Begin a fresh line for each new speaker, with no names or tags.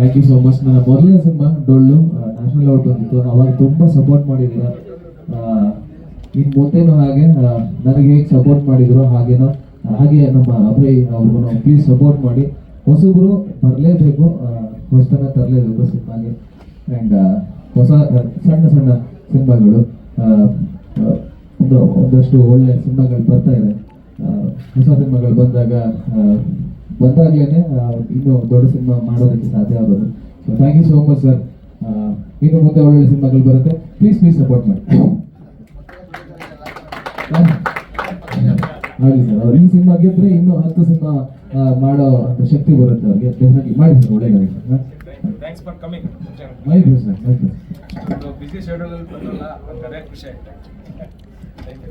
Thank you so much ನನ್ನ ಮೊದಲನೇ cinema, ಡೊಳ್ಳು ನ್ಯಾಷನಲ್ ಅವಾರ್ಡ್ ಬಂದಿತ್ತು. ಅವಾಗ ತುಂಬ ಸಪೋರ್ಟ್ ಮಾಡಿದ್ದೀರ. ಇನ್ನು ಮುಂದೆನೂ ಹಾಗೆ ನನಗೆ ಹೇಗೆ ಸಪೋರ್ಟ್ ಮಾಡಿದ್ರು ಹಾಗೇನೋ ಹಾಗೆ ನಮ್ಮ ಅಭಯ್ ಅವ್ರಿಗೂ ಪ್ಲೀಸ್ ಸಪೋರ್ಟ್ ಮಾಡಿ. ಹೊಸಬ್ರು ಬರಲೇಬೇಕು ಹೊಸತನ ತರಲೇಬೇಕು ಸಿನಿಮಾಗೆ. ಆ್ಯಂಡ್ ಹೊಸ ಸಣ್ಣ ಸಣ್ಣ ಸಿನಿಮಾಗಳು ಒಂದು, ಒಂದಷ್ಟು ಒಳ್ಳೆಯ ಸಿನಿಮಾಗಳು ಬರ್ತಾ ಇದೆ. ಹೊಸ ಸಿನಿಮಾಗಳು ಬಂದಾಗ ಆ, ಇನ್ನೂ ದೊಡ್ಡ ಸಿನಿಮಾ ಮಾಡೋದಕ್ಕೆ ಸಾಧ್ಯ ಆಗೋದು. So thank you so much sir ಇನ್ನು ಮುಂದೆ ಒಳ್ಳೆ ಸಿನಿಮಾಗಳು ಬರುತ್ತೆ. ಪ್ಲೀಸ್ ಪ್ಲೀಸ್ ಸಪೋರ್ಟ್ ಮಾಡಿ. ಆಗಲಿ ಸರ್ ಅವ್ರು ಈ ಸಿನಿಮಾ ಗೆದ್ರೆ ಇನ್ನು ಹತ್ತು ಸಿನಿಮಾ ಮಾಡೋ ಅಂತ ಶಕ್ತಿ ಬರುತ್ತೆ ಅವ್ರಿಗೆ. ಡೆಫಿನೆಟ್ಲಿ ಮಾಡಿ ಸರ್ ಒಳ್ಳೆ
thanks for coming
bro sir ಆಯ್ತು
ಒಂದು ಬಿಸಿ ಶೆಡ್ಯೂಲ್ ಅಲ್ಲಿ ಬಂದಲ್ಲ ಒಂಥರ ಖುಷಿ ಆಯ್ತು. Thank you